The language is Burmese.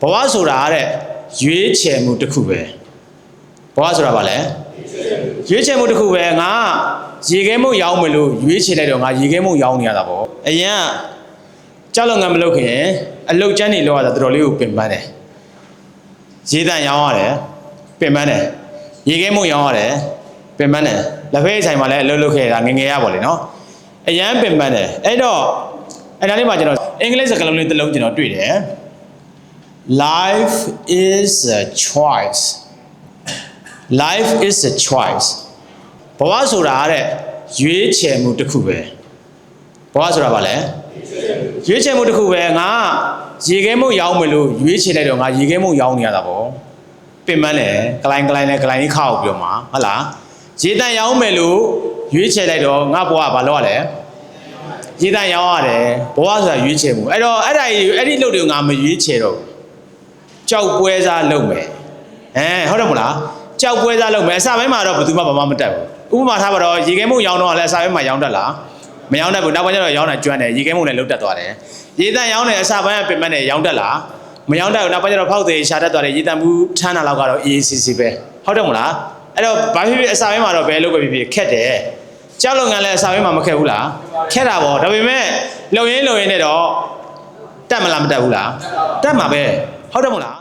ဘဝဆိုတာတဲ့ရွေးချယ်မှုတစ်ခုပဲဘဝဆိုတာဘာလဲရွေးချယ်မှုတစ်ခုပဲငါရေခဲမှုရောင်းမလို့ရွေးချယ်လိုက်တော့ငါရေခဲမှုရောင်းနေရတာပေါ့အရင်ကကြောက်လုံငန်းမလုပ်ခင်အလုတ်ကျန်းနေလောက်ရတာတော်တော်လေးကိုပင်ပန်းတယ်ရေတန့်ရောင်းရတယ်ပင်ပန်းတယ်ရေခဲမှုရောင်းရတယ်ပင်ပန်းတယ်လက်ဖက်ဆိုင်မှာလည်းအလုပ်လုပ်ခဲ့တာငယ်ငယ်ရပါလေနော်အရန်ပင်ပန်းတယ်အဲ့တော့အဲ့ဒါလေးမှာကျွန်တော်အင်္ဂလိပ်စကားလုံးလေးတစ်လုံးကျွန်တော်တွေ့တယ် Life is a choice. Life is a choice. ဘဝဆိုတာတဲ့ရွေးချယ်မှုတစ်ခုပဲဘဝဆိုတာဘာလဲရွေးချယ်မှုတစ်ခုပဲငါရေခဲမှုရောင်းမလို့ရွေးချယ်လိုက်တော့ငါရေခဲမှုရောင်းနေရတာပေါ့ပင်မလဲကလိုင်းကလိုင်းနဲ့ကလိုင်းကြီးခောက်ပြီးတော့မှာဟုတ်လားရေတန်ရောင်းမယ်လို့ရွေးချယ်လိုက်တော့ငါဘဝဘာလုပ်ရလဲရေတန်ရောင်းရတယ်ဘဝဆိုတာရွေးချယ်မှုအဲ့တော့အဲ့ဒါကြီးအဲ့ဒီလုပ်တွေကိုငါမရွေးချယ်တော့ဘူး ကြောက်ပွဲစားလုပ်မယ်အဲဟုတ်တယ်မလားကြောက်ပွဲစားလုပ်မယ်အစပိုင်းမှာတော့ဘယ်သူမှဘာမှမတက်ဘူးဥပမာထားပါတော့ရေခဲမှုရောင်းတော့လည်းအစပိုင်းမှာရောင်းတတ်လားမရောင်းတတ်ဘူးနောက်ပိုင်းကျတော့ရောင်းတာကျွမ်းတယ်ရေခဲမှုလည်းလုတ်တက်သွားတယ်ရေတန်ရောင်းတယ်အစပိုင်းကပင်မနဲ့ရောင်းတတ်လားမရောင်းတတ်ဘူးနောက်ပိုင်းကျတော့ဖောက်သေးရှာတတ်သွားတယ်ရေတန်မှုထမ်းတာလောက်ကတော့ ACC ပဲဟုတ်တယ်မလားအဲ့တော့ဘာဖြစ်ဖြစ်အစပိုင်းမှာတော့ဘယ်လုပ်ပဲဖြစ်ဖြစ်ခက်တယ်ကြောက်လုပ်ငန်းလည်းအစပိုင်းမှာမခက်ဘူးလားခက်တာပေါ့ဒါပေမဲ့လုံရင်းလုံရင်းနဲ့တော့တက်မလားမတက်ဘူးလားတက်မှာပဲဟုတ်တယ်မလား